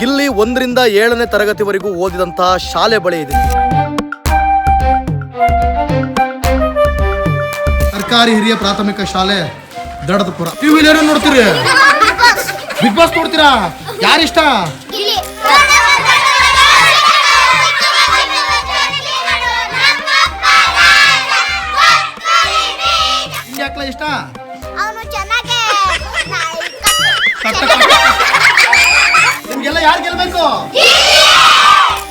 ಗಿಲ್ಲಿ ಒಂದರಿಂದ ಏಳನೇ ತರಗತಿವರೆಗೂ ಓದಿದಂತಹ ಶಾಲೆ ಬಳಿ ಇದೆ. ಸರ್ಕಾರಿ ಹಿರಿಯ ಪ್ರಾಥಮಿಕ ಶಾಲೆ ದಡದಪುರ. ಟಿವಿಲಿ ಏನೋ ನೋಡ್ತೀರಿ? ಬಿಗ್ ಬಾಸ್ ನೋಡ್ತೀರಾ? ಯಾರಿಷ್ಟ? ಯಾರು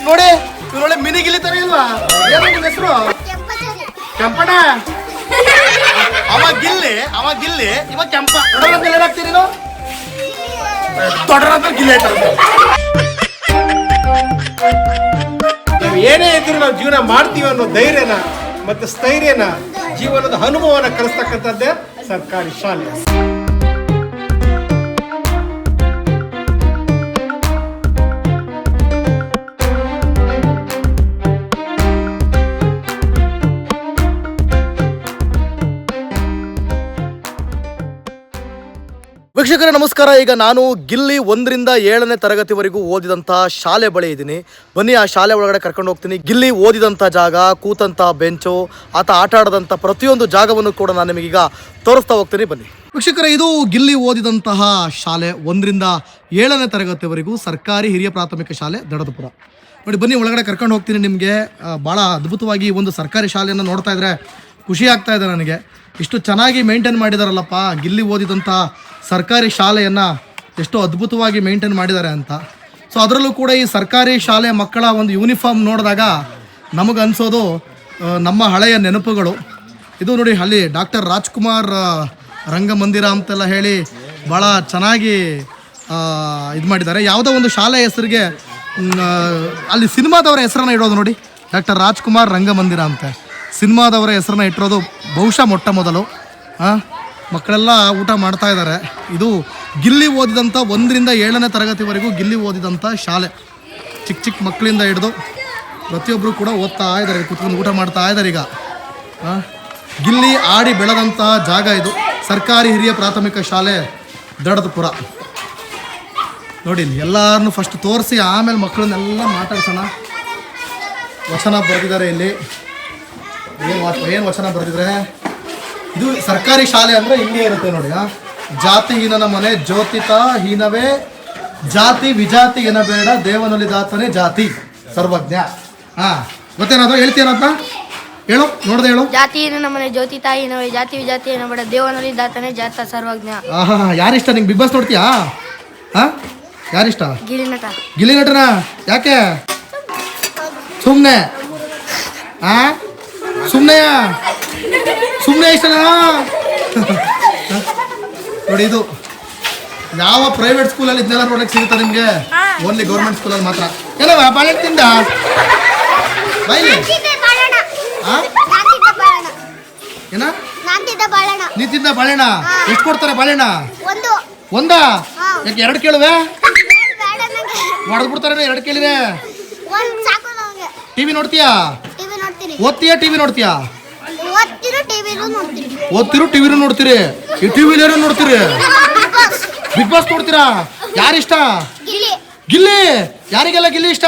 ನೋಡಿ, ಇವ್ರೊಳ್ಳೆ ಮಿನಿ ಗಿಲಿ ತರ ಇಲ್ವಾ? ಏನು ನಿಮ್ಮ ಹೆಸರು? ಕೆಂಪಣ್ಣ? ಅವ ಗಿಲ್ಲಿ ಅವ ಗಿಲ್ಲಿ, ಇವ ಕೆಂಪ. ದೊಡ್ಡರಂತ ಏನಾಗ್ತೀರಿ ನೀವು ದೊಡ್ಡರಂತ ಗಿಲ್ಲಿ ಏನೇ ಇದ್ರು ನಾವು ಜೀವನ ಮಾಡ್ತೀವಿ ಅನ್ನೋ ಧೈರ್ಯನ ಮತ್ತು ಸ್ಥೈರ್ಯನ ಜೀವನದ ಅನುಭವನ ಕಲಿಸ್ತಕ್ಕಂಥದ್ದೇ ಸರ್ಕಾರಿ ಶಾಲೆ. ವೀಕ್ಷಕರೇ, ನಮಸ್ಕಾರ. ಈಗ ನಾನು ಗಿಲ್ಲಿ ಒಂದರಿಂದ ಏಳನೇ ತರಗತಿವರೆಗೂ ಓದಿದಂಥ ಶಾಲೆ ಬಳಿ ಇದ್ದೀನಿ. ಬನ್ನಿ, ಆ ಶಾಲೆ ಒಳಗಡೆ ಕರ್ಕೊಂಡು ಹೋಗ್ತೀನಿ. ಗಿಲ್ಲಿ ಓದಿದಂಥ ಜಾಗ, ಕೂತಂಥ ಬೆಂಚು, ಆತ ಆಟ ಆಡದಂಥ ಪ್ರತಿಯೊಂದು ಜಾಗವನ್ನು ಕೂಡ ನಾನು ನಿಮಗೀಗ ತೋರಿಸ್ತಾ ಹೋಗ್ತೀನಿ. ಬನ್ನಿ. ವೀಕ್ಷಕರ, ಇದು ಗಿಲ್ಲಿ ಓದಿದಂತಹ ಶಾಲೆ ಒಂದರಿಂದ ಏಳನೇ ತರಗತಿವರೆಗೂ ಸರ್ಕಾರಿ ಹಿರಿಯ ಪ್ರಾಥಮಿಕ ಶಾಲೆ ದಡದಪುರ. ನೋಡಿ, ಬನ್ನಿ, ಒಳಗಡೆ ಕರ್ಕೊಂಡು ಹೋಗ್ತೀನಿ ನಿಮಗೆ. ಭಾಳ ಅದ್ಭುತವಾಗಿ ಒಂದು ಸರ್ಕಾರಿ ಶಾಲೆಯನ್ನು ನೋಡ್ತಾ ಇದ್ರೆ ಖುಷಿ ಆಗ್ತಾ ಇದೆ ನನಗೆ. ಇಷ್ಟು ಚೆನ್ನಾಗಿ ಮೇಂಟೈನ್ ಮಾಡಿದಾರಲ್ಲಪ್ಪ, ಗಿಲ್ಲಿ ಓದಿದಂಥ ಸರ್ಕಾರಿ ಶಾಲೆಯನ್ನು ಎಷ್ಟು ಅದ್ಭುತವಾಗಿ ಮೇಂಟೈನ್ ಮಾಡಿದ್ದಾರೆ ಅಂತ. ಸೊ ಅದರಲ್ಲೂ ಕೂಡ ಈ ಸರ್ಕಾರಿ ಶಾಲೆ ಮಕ್ಕಳ ಒಂದು ಯೂನಿಫಾರ್ಮ್ ನೋಡಿದಾಗ ನಮಗೆ ಅನಿಸೋದು ನಮ್ಮ ಹಳೆಯ ನೆನಪುಗಳು. ಇದು ನೋಡಿ ಅಲ್ಲಿ ಡಾಕ್ಟರ್ ರಾಜ್ಕುಮಾರ್ ರಂಗಮಂದಿರ ಅಂತೆಲ್ಲ ಹೇಳಿ ಭಾಳ ಚೆನ್ನಾಗಿ ಇದು ಮಾಡಿದ್ದಾರೆ. ಯಾವುದೋ ಒಂದು ಶಾಲೆ ಹೆಸರಿಗೆ ಅಲ್ಲಿ ಸಿನಿಮಾದವರ ಹೆಸರನ್ನ ಇಡೋದು ನೋಡಿ. ಡಾಕ್ಟರ್ ರಾಜ್ಕುಮಾರ್ ರಂಗಮಂದಿರ ಅಂತೆ. ಸಿನಿಮಾದವರ ಹೆಸರನ್ನ ಇಟ್ಟಿರೋದು ಬಹುಶಃ ಮೊಟ್ಟ ಮೊದಲು. ಆ, ಮಕ್ಕಳೆಲ್ಲ ಊಟ ಮಾಡ್ತಾ ಇದ್ದಾರೆ. ಇದು ಗಿಲ್ಲಿ ಓದಿದಂಥ ಒಂದರಿಂದ ಏಳನೇ ತರಗತಿವರೆಗೂ ಗಿಲ್ಲಿ ಓದಿದಂಥ ಶಾಲೆ. ಚಿಕ್ಕ ಚಿಕ್ಕ ಮಕ್ಕಳಿಂದ ಹಿಡಿದು ಪ್ರತಿಯೊಬ್ಬರು ಕೂಡ ಓದ್ತಾ ಇದ್ದಾರೆ, ಕುತ್ಕೊಂಡು ಊಟ ಮಾಡ್ತಾ ಇದ್ದಾರೆ ಈಗ. ಗಿಲ್ಲಿ ಆಡಿ ಬೆಳೆದಂಥ ಜಾಗ ಇದು. ಸರ್ಕಾರಿ ಹಿರಿಯ ಪ್ರಾಥಮಿಕ ಶಾಲೆ ದಡದಪುರ. ನೋಡಿ ಎಲ್ಲರನ್ನು ಫಸ್ಟ್ ತೋರಿಸಿ, ಆಮೇಲೆ ಮಕ್ಕಳನ್ನೆಲ್ಲ ಮಾತಾಡ್ಸೋಣ. ವಚನ ಬರೆದಿದ್ದಾರೆ ಇಲ್ಲಿ. ಏನು ಏನು ವಚನ ಬರೆದಿದ್ದಾರೆ ಇದು ಸರ್ಕಾರಿ ಶಾಲೆ ಅಂದರೆ ಇಲ್ಲಿ ಇರುತ್ತೆ ನೋಡಿ ಜಾತಿಹೀನನ ಮನೆ ಜ್ಯೋತಿತ ಹೀನವೇ ಜಾತಿ ವಿಜಾತಿ ಎನಬೇಡ ದೇವನಲ್ಲಿ ದಾತನೇ ಜಾತಿ ಸರ್ವಜ್ಞ. ಹಾ ಗೊತ್ತೇನಾದ್ರು ಹೇಳ್ತೀನಂತ ಹೇಳು ನೋಡ್ದೆ ಹೇಳು. ಜಾತಿ ನಮ್ಮನೆ ಜ್ಯೋತಿ ತಾಯಿ ನವೆ ಜಾತಿ ವಿಜಾತಿ ಬೇಡ ದೇವನಲ್ಲಿ ದಾತನೇ ಜಾತ ಸರ್ವಜ್ಞ. ಆಹಾ ಯಾರಿಷ್ಟ ನಿಂಗೆ ಬಿಗ್ ಬಾಸ್ ನೋಡ್ತೀಯಾ? ಹಾ ಯಾರಿಷ್ಟ? ಗಿರಿನಟ. ಗಿಲ್ಲಿ ನಟನ ಯಾಕೆ? ಸುಮ್ಮನೆ ಆ ಸುಮ್ಮನೆ ಸುಮ್ಮನೆ ಇಷ್ಟನಾ? ನೋಡಿ ಇದು ಯಾವ ಪ್ರೈವೇಟ್ ಸ್ಕೂಲಲ್ಲಿ ಇದನ್ನೆಲ್ಲ ನೋಡಕ್ಕೆ ಸಿಗುತ್ತೆ ನಿಮಗೆ? ಓನ್ಲಿ ಗೌರ್ಮೆಂಟ್ ಸ್ಕೂಲಲ್ಲಿ ಮಾತ್ರ. ಏನವ ಬಾಳೆಹಣ್ಣು ತಿಂದ? ಬೈಲಿ. ಏನ? ನೀ ತಿಂದ ಬಾಳೆಹಣ್ಣ? ಎಷ್ಟು ಕೊಡ್ತಾರೆ ಬಾಳೆಹಣ್ಣ? ಒಂದು. ಒಂದ? ಯಾಕೆ ಎರಡು ಕೇಳುವೆ? ಹೊಡೆದು ಬಿಡ್ತಾರೆ ಎರಡು ಕೇಳಿದೆ. ಒಂದ್ ಸಾಕು ನಂಗೆ ಟಿವಿ ನೋಡ್ತೀಯಾ? ಟಿವಿ ನೋಡ್ತೀನಿ. ಓದ್ತೀಯಾ ಟಿವಿ ನೋಡ್ತೀಯಾ? ಓದ್ತಿರೋ ಟಿವಿ ಟಿವಿನೂ ನೋಡ್ತೀರಿ? ಈ ಟಿವಿ ಏನೋ ನೋಡ್ತೀರಿ ಬಿಗ್ ಬಾಸ್ ನೋಡ್ತೀರಾ? ಯಾರಿಷ್ಟ? ಗಿಲ್ಲಿ. ಯಾರಿಗೆಲ್ಲ ಗಿಲ್ಲಿ ಇಷ್ಟ?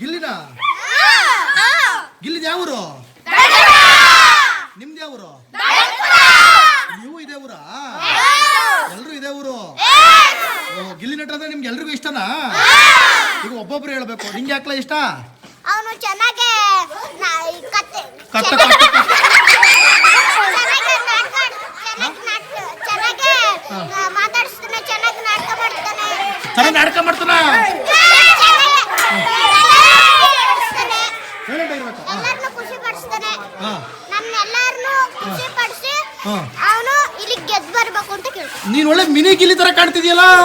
ಗಿಲ್ಲಿನ? ಗಿಲ್ಲಿದ ಯಾವೂರು? ನಿಮ್ದು ಯಾವೂರು? ನೀವು ಇದೇ ಊರಾ? ಎಲ್ಲರೂ ಇದೇ ಊರು? ಗಿಲ್ಲಿ ನಟ ಅಂದ್ರೆ ನಿಮ್ಗೆ ಎಲ್ರಿಗೂ ಇಷ್ಟನಾ? ಈಗ ಒಬ್ಬೊಬ್ರು ಹೇಳಬೇಕು. ನಿಂಗೆ ಯಾಕಲ ಇಷ್ಟ? ಅವನು ಚೆನ್ನಾಗೆ ಕತ್ತೆ ಕತೆ ಕತ್ತ ಚೆನ್ನಾಗಿ ಮಾತಾಡಿಸ್ತಾನೆ ಚೆನ್ನಾಗಿ ನಾಟಕ ಮಾಡ್ತಾನೆ. ಚೆನ್ನಾಗಿ ನಾಟಕ ಮಾಡ್ತಾನ? ಎಲ್ಲರನ್ನು ಖುಷಿ ಪಡಿಸ್ತಾನೆ. ಹಾ. ನಮ್ನೆಲ್ಲರನ್ನು ಖುಷಿ ಪಡಿಸಿ ಅವನು ಇಲ್ಲಿ ಗೆದ್ದು ಬರ್ಬೇಕು ಅಂತ ಕೇಳ್ತಾನೆ. ನೀನ್ ಒಳ್ಳೆ ಮಿನಿ ಗಿಲಿ ತರ ಕಾಣ್ತಿದ್ಯಲ್ಲ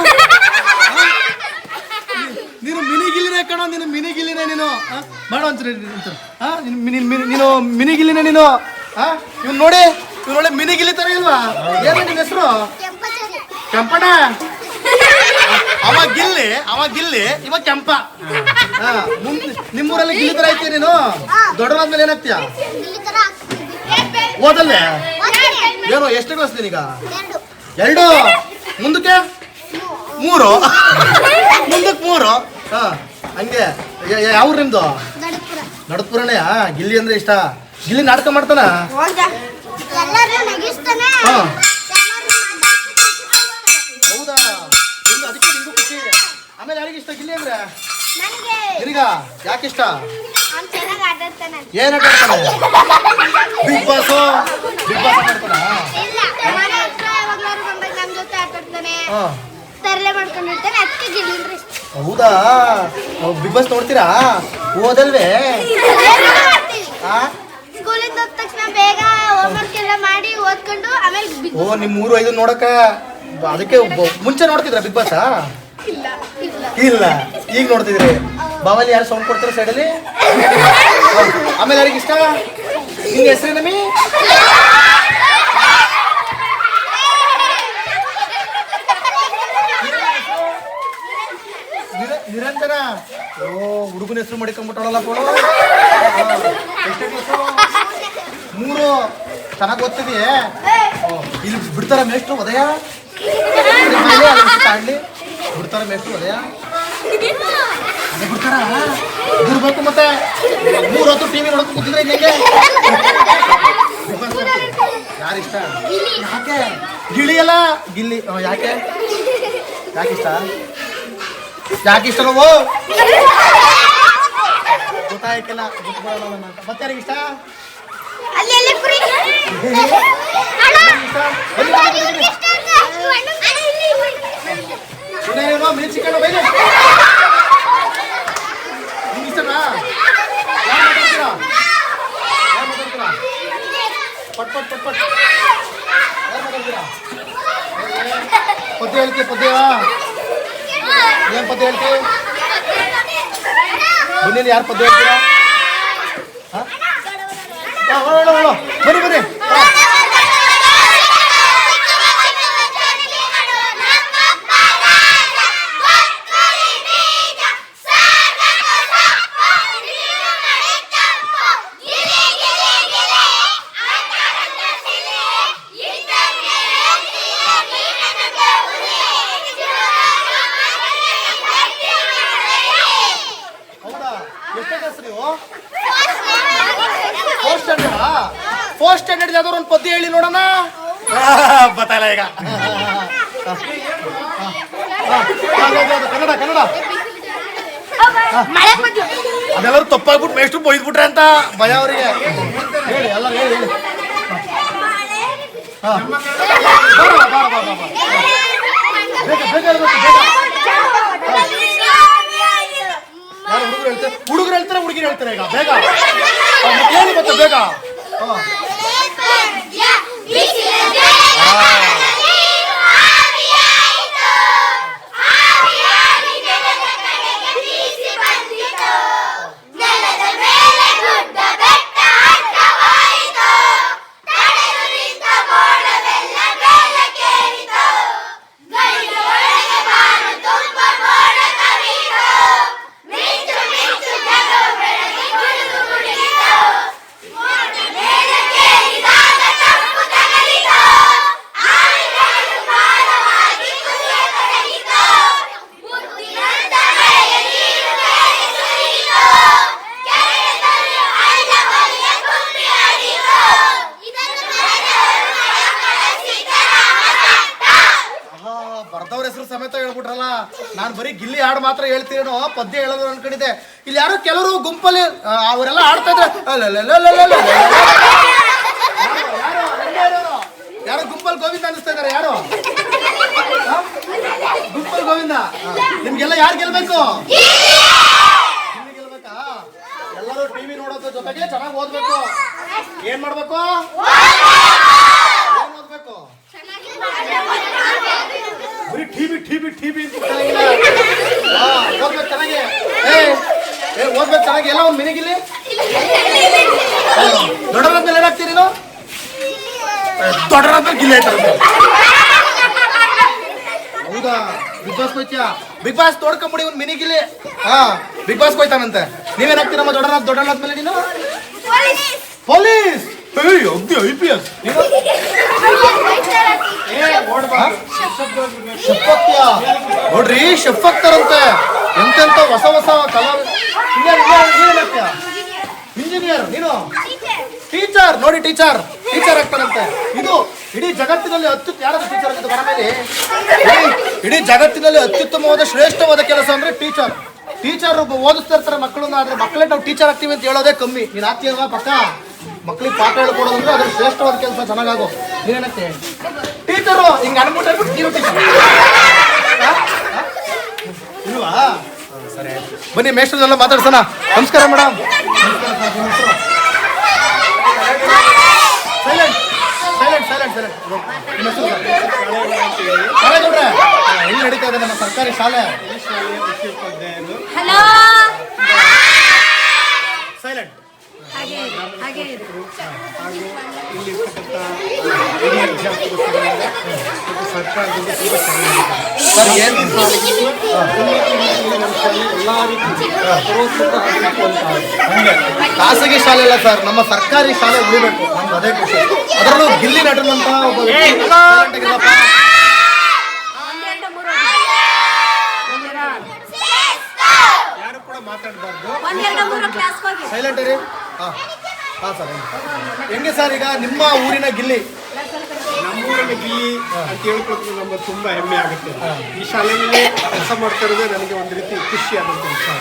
ನೀನು ಮಿನಿ ಗಿಲ್ಲಿನೇ ಕಣೋ ನೀನು ಮಿನಿ ಗಿಲ್ಲಿನೇ ನೀನು ಮಾಡೋ ಒಂದ್ಸರಿ. ನೀನು ಮಿನಿ ಮಿನಿ- ನೀನು ಇವ್ನು ನೋಡಿ ಇವ್ನು ಒಳ್ಳೆ ಮಿನಿ ಗಿಲ್ಲಿ ತರ ಇಲ್ವಾ? ಏನು ನಿನ್ನ ಹೆಸರು? ಕೆಂಪಣ್ಣ. ಅವ ಗಿಲ್ಲಿ ಅವ ಗಿಲ್ಲಿ ಇವ ಕೆಂಪ. ನಿಮ್ಮೂರಲ್ಲಿ ಗಿಲ್ಲಿ ತರ ಐತಿ ನೀನು? ದೊಡ್ಡದಾದ್ಮೇಲೆ ಏನಾಗ್ತೀಯ? ಓದಲ್ಲೇ ಏನು ಎಷ್ಟು ಕ್ಲಾಸ್ ನೀನೀಗ? ಎರಡು. ಮುಂದಕ್ಕೆ? ಮೂರು. ಮುಂದಕ್ಕೆ ಮೂರು. ಹಾ ಹಂಗೆ. ಯಾವ ಊರು ನಿಮ್ದು? ದಡಪುರ ನಡತ್ಪುರನೇ ಗಿಲ್ಲಿ ಅಂದ್ರೆ ಇಷ್ಟ. ಗಿಲ್ಲಿ ನಾಟಕ ಮಾಡ್ತಾನ. ಹೌದಾ? ನಿಮ್ದು ಅದಕ್ಕೆ ನಿಮ್ಗೂ ಖುಷಿ. ಆಮೇಲೆ ಯಾರಿಗೆ ಇಷ್ಟ ಗಿಲ್ಲಿ ಅಂದ್ರೆ? ನನಗೆ. ಯಾಕೆ ಇಷ್ಟ? ಏನ್ ಆಟ ಆಡ್ತಾನೆ ಬಿಗ್ ಬಾಸ್? ಬಿಗ್ ಬಾಸ್ ಆಟ ಆಡ್ತಾನ ತರಲೆ ಮಾಡ್ಕೊಂಡಿರ್ತಾನೆ. ಅದಕ್ಕೆ ಗಿಲ್ಲಿಂದ್ರೆ ಇಷ್ಟ. ಹೌದಾ? ಬಿಗ್ ಬಾಸ್ ನೋಡ್ತೀರಾ? ಓದಲ್ವೇ ಆ? ಸ್ಕೂಲಿಂದ ಹೋದ ತಕ್ಷಣ ಬೇಗ ಹೋಮ್ವರ್ಕ್ ಎಲ್ಲ ಮಾಡಿ ಓದ್ಕೊಂಡು ಆಮೇಲೆ ಬಿಗ್ ಓ ನಿಮ್ ಮೂರು ಐದು ನೋಡಕ? ಅದಕ್ಕೆ ಮುಂಚೆ ನೋಡ್ತಿದ್ರ ಬಿಗ್ ಬಾಸ್? ಇಲ್ಲ ಇಲ್ಲ. ಇಲ್ಲ. ಈಗ ನೋಡ್ತಿದ್ರಿ. ಬಾವಲ್ಲಿ ಯಾರು ಸೌಂಡ್ ಕೊಡ್ತಾರೆ ಸೈಡಲ್ಲಿ ಆಮೇಲೆ ಯಾರಿಗೆ ಇಷ್ಟ? ನಿನ್ನ ಹೆಸರು ನಮಿ ನಿರಂಜನ ಓ ಹುಡುಗನ ಹೆಸರು ಮಡಿಕೊಂಡ್ಬಿಟ್ಟಳಲ್ಲ ಕೊಡು ಮೂರು. ಚೆನ್ನಾಗಿ ಓದ್ತಿದೆಯೇ? ಓ, ಇಲ್ಲಿ ಬಿಡ್ತಾರ ಮೇಷ್ಟ್ರು ಉದಯ ಆಡ್ಲಿ ಬಿಡ್ತಾರ ಮೇಷ್ಟ್ರು ಉದಯ ಬಿಡ್ತಾರ? ಇದ್ರಬೇಕು ಮತ್ತೆ. ಮೂರು ಹೊತ್ತು ಟಿವಿ ನೋಡಕ್ ಕೂತಿದ್ರೆ ನಿಮಗೆ ಯಾರು ಇಷ್ಟ? ಯಾಕೆ? ಗಿಳಿ ಅಲ್ಲ? ಗಿಲ್ಲಿ. ಯಾಕೆ? ಯಾಕೆ ಇಷ್ಟ? ಯಾಕೆ ಇಷ್ಟ ನೋವು ಗೊತ್ತಾಯ್ಕಲ್ಲ ಅಂತ. ಮತ್ತೆ ಯಾರಿಗೆ ಇಷ್ಟ ಬೈಲಿ ನಿಮ್ಗೆ ಇಷ್ಟನಾ ಪಟ್ ಪಟ್ ಪಟ್ ಪಟ್ ಪದ್ಯ ಹೇಳ್ತೀಯ ಪದ್ಯ ಏನ್ ಪದ್ಯ ಹೇಳ್ತೀವಿ ಬನ್ನಿ ಯಾರು ಪದ್ಯ ಹೇಳ್ತೀರಾ? ಹಾ? ಬನ್ನಿ ಬನ್ನಿ. ಫೋರ್ತ್ ಸ್ಟ್ಯಾಂಡರ್ಡ್ ಫೋರ್ತ್ ಸ್ಟ್ಯಾಂಡರ್ಡ್ ಯಾವ್ದಾದ್ರು ಒಂದು ಪದ್ಯ ಹೇಳಿ ನೋಡೋಣ. ಬತ್ತಾಯಿಲ್ಲ ಈಗ. ಕನ್ನಡ ಕನ್ನಡ ಅದೆಲ್ಲರೂ ತಪ್ಪಾಗ್ಬಿಟ್ಟು ಮೇಷ್ಟು ಬೈದ್ಬಿಟ್ರೆ ಅಂತ ಭಯ ಅವರಿಗೆ. ಹೇಳಿ ಎಲ್ಲರೂ ಹೇಳಿ ಹೇಳಿ. ಹಾ. ಬೇಗ ಬೇಗ ಬೇಗ ಯಾರು ಹುಡುಗರು ಹೇಳ್ತಾರೆ? ಹುಡುಗರು ಹೇಳ್ತಾರೆ ಹುಡುಗಿರು ಹೇಳ್ತಾರೆ ಈಗ ಬೇಗ. ಏನು ಮತ್ತೆ ಬೇಗ. ಹೇಳ್ಬಿಟ್ರಲ್ಲ ನಾನು ಬರೀ ಗಿಲ್ಲಿ ಹಾಡು ಮಾತ್ರ ಹೇಳ್ತೀರೇನೋ ಪದ್ಯ ಹೇಳೋದು ಅನ್ಕೊಂಡಿದ್ದೆ ಇಲ್ಲಿ ಯಾರೋ ಕೆಲವರು ಗುಂಪಲ್ಲಿ ಅವರೆಲ್ಲ ಆಡ್ತಾ ಇದ್ರೆ. ಯಾರು? ಗುಂಪಲ್ಲಿ ಗೋವಿಂದ ಅನಿಸ್ತಾ ಇದಾರೆ ಯಾರು ಗುಂಪಲ್ ಗೋವಿಂದ ನಿಮ್ಗೆಲ್ಲ ಯಾರು ಗೆಲ್ಬೇಕಾ ಎಲ್ಲರೂ ಟಿವಿ ನೋಡೋದ್ರ ಜೊತೆಗೆ ಚೆನ್ನಾಗಿ ಓದ್ಬೇಕು ಏನ್ ಮಾಡ್ಬೇಕು ಏನ್ ಓದ್ಬೇಕು ಬರೀ ಟಿವಿ ಟಿವಿ ಟಿವಿ ಓದ್ಬೇಕು ಚೆನ್ನಾಗಿ. ಏ ಏ ಓದ್ಬೇಕು ಚೆನ್ನಾಗಿ. ಎಲ್ಲ ಒಂದು ಮಿನಿಗಿಲ್ಲಿ? ದೊಡ್ಡರ ಮೇಲೆ ಏನಾಗ್ತೀರಿ ನೀನು? ದೊಡ್ಡರ ಮೇಲೆ ಗಿಲ್ಲಿ ಆಯ್ತಾರೆ ಹೌದಾ? ಬಿಗ್ ಬಾಸ್ ಹೋಯ್ತಿಯಾ? ಬಿಗ್ ಬಾಸ್ ತೋಡ್ಕೊಂಬಿಡಿ ಒಂದು ಮಿನಿಗಿಲ್ಲಿ. ಹಾ ಬಿಗ್ ಬಾಸ್ ಹೋಯ್ತಾನಂತೆ. ನೀವೇನಾಗ್ತೀರಮ್ಮ ದೊಡ್ಡರ ದೊಡ್ಡರ ಮೇಲೆ ನೀನು? ಪೊಲೀಸ್! ಏಯ್ ಅಗ್ದಿ ಐ ಪಿ ಎಸ್ ನೋಡ್ರಿ ಶೆಫ್ ಆಗ್ತಾರಂತೆ ಎಂತೆಂತ ಹೊಸ ಹೊಸ ಕಲರ್ ಇಂಜಿನಿಯರ್ ನೀನು ಟೀಚರ್ ನೋಡಿ ಟೀಚರ್ ಟೀಚರ್ ಆಗ್ತಾರಂತೆ ಇದು ಇಡೀ ಜಗತ್ತಿನಲ್ಲಿ ಅತ್ಯುತ್ತ ಯಾರಾದ್ರೂ ಟೀಚರ್ ಅಂತ ಬರ ಮೇಲೆ? ಇಡೀ- ಇಡೀ ಜಗತ್ತಿನಲ್ಲಿ ಅತ್ಯುತ್ತಮವಾದ, ಶ್ರೇಷ್ಠವಾದ ಕೆಲಸ ಅಂದ್ರೆ ಟೀಚರ್ ಟೀಚರ್ ಓದಿಸ್ತಾ ಇರ್ತಾರೆ ಮಕ್ಕಳನ್ನ, ಆದ್ರೆ ಮಕ್ಕಳೇ ನಾವು ಟೀಚರ್ ಆಗ್ತೀವಿ ಅಂತ ಹೇಳೋದೇ ಕಮ್ಮಿ. ನೀನ್ ಆಗ್ತೀಯಲ್ವಾ ಪಕ್ಕ? ಮಕ್ಳಿಗೆ ಪಾಠ ಹೇಳ್ಕೊಡೋದಂದ್ರೆ ಅದ್ರ ಶ್ರೇಷ್ಠವಾದ ಕೆಲಸ ಚೆನ್ನಾಗಾಗೋ. ನೀನೇನಕ್ಕೆ ಟೀಚರು ಹಿಂಗೆ ಅನ್ಬಿಟ್ಟು ನೀವು ಟೀಚರ್ ಇಲ್ವಾ? ಸರಿ ಬನ್ನಿ ಮೇಷ್ಟ್ರದೆಲ್ಲ ಮಾತಾಡ್ಸೋಣ. ನಮಸ್ಕಾರ madam silent silent silent silent ಹೆಂಗ್ ನಡೀತಾ ಇದೆ ನಮ್ಮ ಸರ್ಕಾರಿ ಶಾಲೆ? ಹಲೋ ಸೈಲೆಂಟ್ ಹಾಗೆ ಹಾಗೆ ಇಲ್ಲಿರ್ತಕ್ಕಂಥ ಹಿರಿಯ ಮತ್ತು ಸರ್ಕಾರದಿಂದ ತುಂಬ ಚೆನ್ನಾಗಿದೆ ಖಾಸಗಿ ಶಾಲೆ ಅಲ್ಲ ಸರ್ ನಮ್ಮ ಸರ್ಕಾರಿ ಶಾಲೆ ಉಳಿಬೇಕು. ನಮ್ಗೆ ಅದೇ ಖುಷಿ. ಅದರಲ್ಲೂ ಗಿಲ್ಲಿ ನಟನಂತಹ ಒಬ್ಬ ವ್ಯಕ್ತಿ. ಮಾತಾಡಬಾರ್ದು ಒಂದೆರಡು ಮೂರು ಕ್ಲಾಸ್ ಹೋಗಿ. ಸೈಲೆಂಟ್ ಇರಿ ಹಾಂ. ಹಾಂ ಸರ್. ಹೆಂಗೆ ಸರ್ ಈಗ ನಿಮ್ಮ ಊರಿನ ಗಿಲ್ಲಿ? ನಮ್ಮೂರಿನ ಗಿಲ್ಲಿ ಅಂತ ಹೇಳ್ಕೊಳ್ತು ನಮಗೆ ತುಂಬ ಹೆಮ್ಮೆ ಆಗುತ್ತೆ. ಈ ಶಾಲೆಯಲ್ಲಿ ಕೆಲಸ ಮಾಡ್ತಾ ಇರೋದೇ ನನಗೆ ಒಂದು ರೀತಿ ಖುಷಿ ಆದಂಥ ವಿಚಾರ.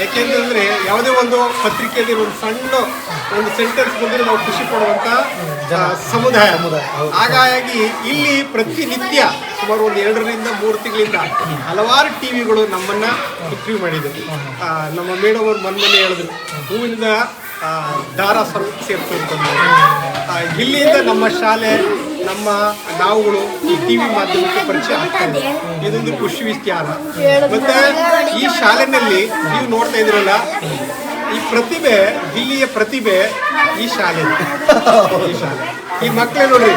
ಯಾಕೆಂತಂದರೆ ಯಾವುದೇ ಒಂದು ಪತ್ರಿಕೆಯಲ್ಲಿ ಒಂದು ಸಣ್ಣ ಒಂದು ಸೆಂಟೆನ್ಸ್ ಬಂದರೆ ನಾವು ಖುಷಿ ಪಡುವಂತ ಆ, ಸಮುದಾಯ. ಹಾಗಾಗಿ ಇಲ್ಲಿ ಪ್ರತಿನಿತ್ಯ ಸುಮಾರು ಒಂದು ಎರಡರಿಂದ ಮೂರು ತಿಂಗಳಿಂದ ಹಲವಾರು ಟಿವಿಗಳು ನಮ್ಮನ್ನ ಇಂಟರ್ವ್ಯೂ ಮಾಡಿದ್ರು ನಮ್ಮ ಮೇಡಮ್ ಅವ್ರು ಮನ್ಮನೆ ಹೇಳಿದ್ರು ಹೂವಿನಿಂದ ಆ, ದಾರ ಸ್ವರೂಪ ಆ, ಇಲ್ಲಿಂದ ನಮ್ಮ ಶಾಲೆ ನಮ್ಮ ನಾವುಗಳು ಈ ಟಿವಿ ಮಾಧ್ಯಮಕ್ಕೆ ಪರಿಚಯ ಆಗ್ತಾ ಇದೆ ಇದೊಂದು ಖುಷಿ ವಿಚಾರ ಮತ್ತೆ ಈ ಶಾಲೆನಲ್ಲಿ ನೀವು ನೋಡ್ತಾ ಇದ್ರಲ್ಲ ಈ ಪ್ರತಿಭೆ ದಿಲ್ಲಿಯ ಪ್ರತಿಭೆ ಈ ಶಾಲೆ. ಈ ಶಾಲೆ. ಈ ಮಕ್ಕಳೇ ನೋಡ್ರಿ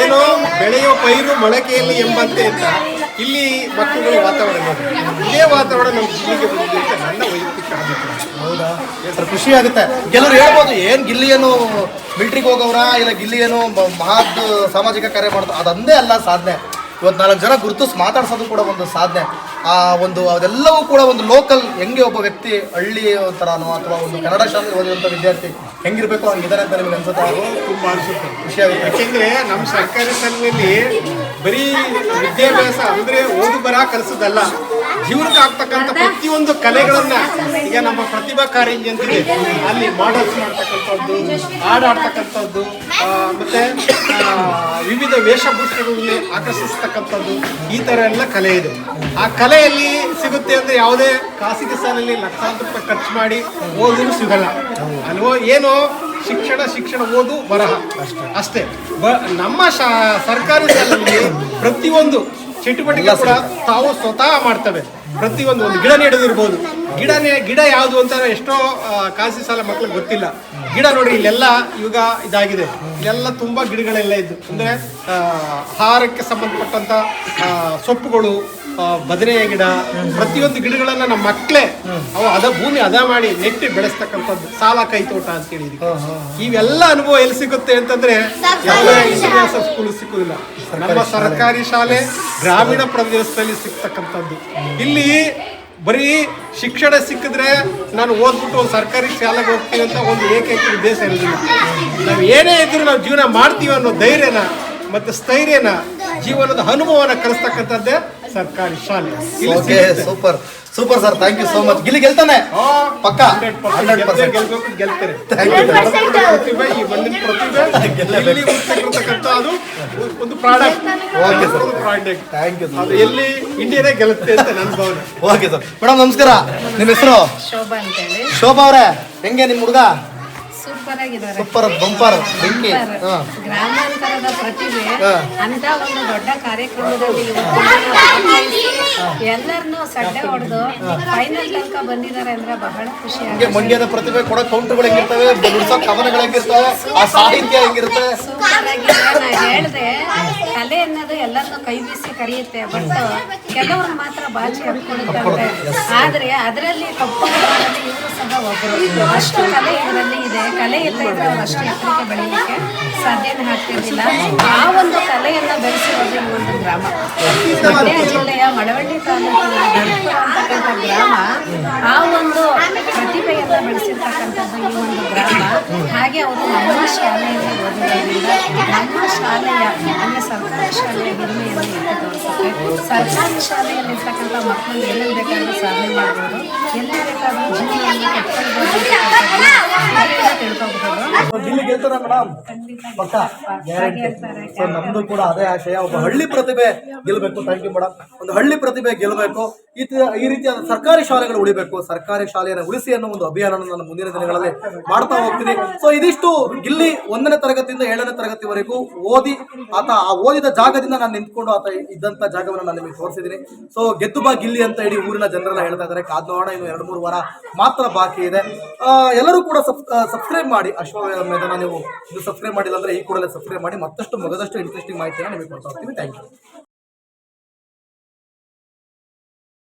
ಏನೋ ಬೆಳೆಯೋ ಪೈರು ಮೊಳಕೆಯಲ್ಲಿ ಎಂಬಂತೆ ಅಂತ ಇಲ್ಲಿ ಮಕ್ಕಳುಗಳ ವಾತಾವರಣ ನೋಡ್ರಿ ಇದೇ ವಾತಾವರಣ ನಮ್ಮ ಜಿಲ್ಲೆಗೆ ಬಂದಿದೆ ಅಂತ ನನ್ನ ವೈಯಕ್ತಿಕ ಅಭಿಪ್ರಾಯ. ಹೌದಾ? ಸರ್ ಖುಷಿ ಆಗುತ್ತೆ. ಕೆಲವರು ಹೇಳ್ಬೋದು ಏನ್ ಗಿಲ್ಲಿ ಏನು ಮಿಲ್ಟ್ರಿಗೆ ಹೋಗೋರ ಇಲ್ಲ ಗಿಲ್ಲಿ ಏನು ಮಹತ್ ಸಾಮಾಜಿಕ ಕಾರ್ಯ ಮಾಡ್ತಾರೆ ಅದಂದೇ ಅಲ್ಲ ಸಾಧನೆ. ಇವತ್ತು ನಾಲ್ಕು ಜನ ಗುರುತಿಸಿ ಮಾತಾಡ್ಸೋದು ಕೂಡ ಒಂದು ಸಾಧನೆ. ಆ ಒಂದು ಅದೆಲ್ಲವೂ ಕೂಡ ಒಂದು ಲೋಕಲ್ ಹೆಂಗೆ ಒಬ್ಬ ವ್ಯಕ್ತಿ ಹಳ್ಳಿ ಥರನೋ ಅಥವಾ ಒಂದು ಕನ್ನಡ ಶಾಲೆ ಓದಿದಂಥ ವಿದ್ಯಾರ್ಥಿ ಹೆಂಗಿರ್ಬೇಕು ಹಂಗಿದ್ದಾರೆ ಅಂತ ನಿಮ್ಗೆ ಅನ್ಸುತ್ತೆ? ತುಂಬಾ ಅನಿಸುತ್ತೆ. ಖುಷಿ ಆಗುತ್ತೆ. ಯಾಕೆಂದ್ರೆ ನಮ್ಮ ಸರ್ಕಾರಿ ಶಾಲೆಯಲ್ಲಿ ಬರೀ ವಿದ್ಯಾಭ್ಯಾಸ ಅಂದ್ರೆ ಓದು ಬರ ಕಲಿಸೋದಲ್ಲ. ಜೀವನಕ್ಕೆ ಆಗ್ತಕ್ಕಂಥ ಪ್ರತಿಯೊಂದು ಕಲೆಗಳನ್ನ ಈಗ ನಮ್ಮ ಪ್ರತಿಭಾ ಕಾರಂಜಿ ಅಂತಿದೆ. ಅಲ್ಲಿ ಮಾಡಲ್ಸ್ ಮಾಡ್ತಕ್ಕಂಥದ್ದು ಹಾಡು ಆಡ್ತಕ್ಕಂಥದ್ದು ಆ, ಮತ್ತೆ ವಿವಿಧ ವೇಷಭೂಷಣಗಳಲ್ಲಿ ಆಕರ್ಷಿಸ್ತಕ್ಕಂಥದ್ದು ಈ ತರ ಎಲ್ಲ ಕಲೆ ಇದೆ. ಆ ಕಲೆಯಲ್ಲಿ ಸಿಗುತ್ತೆ ಅಂದ್ರೆ ಯಾವುದೇ ಖಾಸಗಿ ಸಾಲಲ್ಲಿ ಲಕ್ಷಾಂತರ ರೂಪಾಯಿ ಖರ್ಚು ಮಾಡಿ ಓದಿದ್ರು ಸಿಗಲ್ಲ. ಅಲ್ವೋ ಏನೋ ಶಿಕ್ಷಣ ಶಿಕ್ಷಣ ಓದು ಬರಹ. ಅಷ್ಟೇ. ಬ ನಮ್ಮ ಶಾ ಸರ್ಕಾರಿ ಶಾಲೆಯಲ್ಲಿ ಪ್ರತಿಯೊಂದು ಚಟುವಟಿಕೆ ಕೂಡ ತಾವು ಸ್ವತಃ ಮಾಡ್ತವೆ. ಪ್ರತಿಯೊಂದು ಒಂದು ಗಿಡ ನೆಡೋದಿರ್ಬೋದು. ಗಿಡನೇ ಗಿಡ ಯಾವುದು ಅಂತ ಎಷ್ಟೋ ಕಾಸಿ ಸಾಲ ಮಕ್ಳಿಗೆ ಗೊತ್ತಿಲ್ಲ. ಗಿಡ ನೋಡಿ ಇಲ್ಲೆಲ್ಲ ಇವಾಗ ಇದಾಗಿದೆ. ಇಲ್ಲೆಲ್ಲ ತುಂಬಾ ಗಿಡಗಳೆಲ್ಲ ಇದ್ದು. ಅಂದ್ರೆ ಆಹಾರಕ್ಕೆ ಸಂಬಂಧಪಟ್ಟಂತ ಸೊಪ್ಪುಗಳು ಬದನೆಯ ಗಿಡ ಪ್ರತಿಯೊಂದು ಗಿಡಗಳನ್ನ ನಮ್ಮ ಮಕ್ಕಳೇ ಅವು ಅದ ಭೂಮಿ ಅದ ಮಾಡಿ ನೆಟ್ಟಿ ಬೆಳೆಸ್ತಕ್ಕಂಥದ್ದು ಸಾಲ ಕೈ ತೋಟ ಅಂತ ಹೇಳಿದ್ವಿ. ಇವೆಲ್ಲ ಅನುಭವ ಎಲ್ಲಿ ಸಿಗುತ್ತೆ ಅಂತಂದ್ರೆ ಯಾವುದೇ ಇಂಟರ್ನ್ಯಾಷನಲ್ ಸ್ಕೂಲ್ ಸಿಕ್ಕುದಿಲ್ಲ ನಮ್ಮ ಸರ್ಕಾರಿ ಶಾಲೆ ಗ್ರಾಮೀಣ ಪ್ರದೇಶದಲ್ಲಿ ಸಿಗ್ತಕ್ಕಂಥದ್ದು. ಇಲ್ಲಿ ಬರೀ ಶಿಕ್ಷಣ ಸಿಕ್ಕಿದ್ರೆ ನಾನು ಓದ್ಬಿಟ್ಟು ಒಂದು ಸರ್ಕಾರಿ ಶಾಲೆಗೆ ಹೋಗ್ತೀನಿ ಅಂತ ಒಂದು ಏಕೈಕ ಉದ್ದೇಶ ಇರಲಿಲ್ಲ ನಾವು ಏನೇ ಇದ್ರೂ ನಾವು ಜೀವನ ಮಾಡ್ತೀವಿ ಅನ್ನೋ ಧೈರ್ಯನ ಮತ್ತೆ ಸ್ಥೈರ್ಯನ ಜೀವನದ ಅನುಭವನ ಕಲಿಸ್ತಕ್ಕಂಥದ್ದೇ ಸರ್ಕಾರಿ ಶಾಲೆ. Okay super super sir thank you so much Gilli ಗೆಲ್ತಾನೆ? ಪಕ್ಕ? 100% ಹಂಡ್ರೆಡ್ ಪರ್ಸೆಂಟ್. ಗೆಲ್ಬೇಕು ಗೆಲ್ತಾರೆ Thank ಪ್ರತಿಭೆ ಈ ಮಣ್ಣಿನ ಪ್ರತಿಭೆ ಗೆಲ್ಲಬೇಕು. ಇಲ್ಲಿ ಅದು ಒಂದು product. Okay, sir. Product thank you ಅದು ಎಲ್ಲಿ ಇಂಡಿಯಾನೇ ಗೆಲ್ಲುತ್ತೆ ಅಂತ ನನ್ನ ಭಾವನೆ. ಓಕೆ ಸರ್ ಮೇಡಮ್ ನಮಸ್ಕಾರ. ನಿಮ್ಮ ಹೆಸರು? ಶೋಭಾ ಅಂತೇಳಿ. ಶೋಭಾ ಅವರೇ. ಹೆಂಗೆ ನಿಮ್ಮ ಹುಡುಗ? ಸೂಪರ್ ಆಗಿದ್ದಾರೆ ಸೂಪರ್ ಬಂಪರ್ ಬೆಂಕಿ. ಹಾ. ಗ್ರಾಮಾಂತರದ ಪ್ರತಿಭೆ ಅಂತ ಒಂದು ದೊಡ್ಡ ಕಾರ್ಯಕ್ರಮದಲ್ಲಿ ಎಲ್ಲರನ್ನು ಸಡ್ಡೆ ಹೊಡೆದು ಫೈನಲ್ ತನಕ ಬಂದಿದ್ದಾರೆ ಅಂದ್ರೆ ಬಹಳ ಖುಷಿ ಆಗಿದೆ ಮಂಡ್ಯದ ಪ್ರತಿಭೆ ಕೊಡೋ ಕೌಂಟರ್ಗಳು ಹೆಂಗಿರ್ತವೆ ಬಿಡಿಸೋ ಕವನಗಳು ಹೆಂಗಿರ್ತವೆ ಆ ಸಾಹಿತ್ಯ ಹೆಂಗಿರುತ್ತೆ? ಸೂಪರ್ ಆಗಿದೆ ನಾನು ಹೇಳಿದೆ ಕಲೆ ಅನ್ನೋದು ಎಲ್ಲರನ್ನು ಕೈ ಬೀಸಿ ಕರೆಯುತ್ತೆ ಬಟ್ ಕೆಲವ್ರು ಮಾತ್ರ ಬಾಚಿ ಹಾಕೊಂಡಿದ್ದಾರೆ ಆದ್ರೆ ಅದರಲ್ಲಿ ಕಪ್ಪು ಇವರು ಸಹ ಒಬ್ಬರು ಅಷ್ಟು ಕಲೆ ಇದರಲ್ಲಿ ಇದೆ. ಕಲೆ ಇರ್ತಾ ಇದ್ರೆ ಅಷ್ಟು ಎತ್ತರಕ್ಕೆ ಬೆಳೀಲಿಕ್ಕೆ ಸಾಧ್ಯನೇ ಆಗ್ತಿರ್ಲಿಲ್ಲ. ಆ ಒಂದು ಕಲೆಯನ್ನ ಬೆಳೆಸಿರೋದು ಈ ಒಂದು ಗ್ರಾಮ. ಮಂಡ್ಯ ಜಿಲ್ಲೆಯ ಮಳವಳ್ಳಿ ತಾಲೂಕಿನ ಅಂತಕ್ಕಂಥ ಗ್ರಾಮ, ಆ ಒಂದು ಪ್ರತಿಭೆಯನ್ನ ಬೆಳೆಸಿರ್ತಕ್ಕಂಥದ್ದು ಈ ಒಂದು ಗ್ರಾಮ. ಹಾಗೆ ಅವರು ನಮ್ಮ ಶಾಲೆಯಲ್ಲಿ ಓದಿರೋದ್ರಿಂದ ನಮ್ಮ ಶಾಲೆಯ ಅಂದರೆ ಸರ್ಕಾರಿ ಶಾಲೆಯ ಹಿರಿಮೆಯನ್ನು ಎತ್ತಿ ತೋರಿಸುತ್ತೆ. ಸರ್ಕಾರಿ ಶಾಲೆಯಲ್ಲಿರ್ತಕ್ಕಂಥ ಮಕ್ಕಳು ಏನೇನು ಬೇಕಾದ್ರೆ ಸಾಧನೆ ಮಾಡ್ಬೋದು. ಎಲ್ಲಿ ಬೇಕಾದರೂ ಜೀವನವನ್ನು ಕಟ್ಕೊಳ್ಬೋದು. ತಿಳ್ಕೊಬಹುದು ನಮ್ದು ಕೂಡ ಅದೇ ಆಶಯ. ಒಬ್ಬ ಹಳ್ಳಿ ಪ್ರತಿಭೆ ಗೆಲ್ಬೇಕು. ಥ್ಯಾಂಕ್ ಯು ಮೇಡಮ್ ಒಂದು ಹಳ್ಳಿ ಪ್ರತಿಭೆ ಗೆಲ್ಲಬೇಕು ತಿ- ಈ ರೀತಿಯಾದ ಸರ್ಕಾರಿ ಶಾಲೆಗಳು ಉಳಿಬೇಕು. ಸರ್ಕಾರಿ ಶಾಲೆಯನ್ನು ಉಳಿಸಿ ಅನ್ನೋ ಒಂದು ಅಭಿಯಾನ ನಾನು ಮುಂದಿನ ದಿನಗಳಲ್ಲಿ ಮಾಡ್ತಾ ಹೋಗ್ತೀನಿ. ಸೊ ಇದಿಷ್ಟು ಗಿಲ್ಲಿ ಒಂದನೇ ತರಗತಿಯಿಂದ ಏಳನೇ ತರಗತಿವರೆಗೂ ಓದಿ ಆತ ಆ ಓದಿದ ಜಾಗದಿಂದ ನಾನು ನಿಂತ್ಕೊಂಡು ಆತ ಇದ್ದಂತ ಜಾಗವನ್ನು ನಾನು ನಿಮಗೆ ತೋರಿಸಿದ್ದೀನಿ. ಸೊ ಗೆದ್ದು ಬಾ ಗಿಲ್ಲಿ ಅಂತ ಹೇಳಿ ಊರಿನ ಜನರೆಲ್ಲ ಹೇಳ್ತಾ ಇದ್ದಾರೆ. ಕಾದ್ ನೋಡೋಣ ಇನ್ನು ಎರಡು ಮೂರು ವಾರ ಮಾತ್ರ ಬಾಕಿ ಇದೆ. ಎಲ್ಲರೂ ಕೂಡ ಸಬ್ಸ್ಕ್ರೈಬ್ ಮಾಡಿ. ಅಶ್ವಮೇಧನ ನೀವು ಇದು ಸಬ್ಸ್ಕ್ರೈಬ್ ಮಾಡಿಲ್ಲ ಅಂದ್ರೆ ಈ ಕೂಡಲೇ ಸಬ್ಸ್ಕ್ರೈಬ್ ಮಾಡಿ. ಮತ್ತಷ್ಟು ಮಗದಷ್ಟು ಇಂಟ್ರೆಸ್ಟಿಂಗ್ ಮಾಹಿತಿಯನ್ನು ನಿಮಗೆ ಕೊಡ್ತಾ ಹೋಗ್ತೀನಿ. Thank you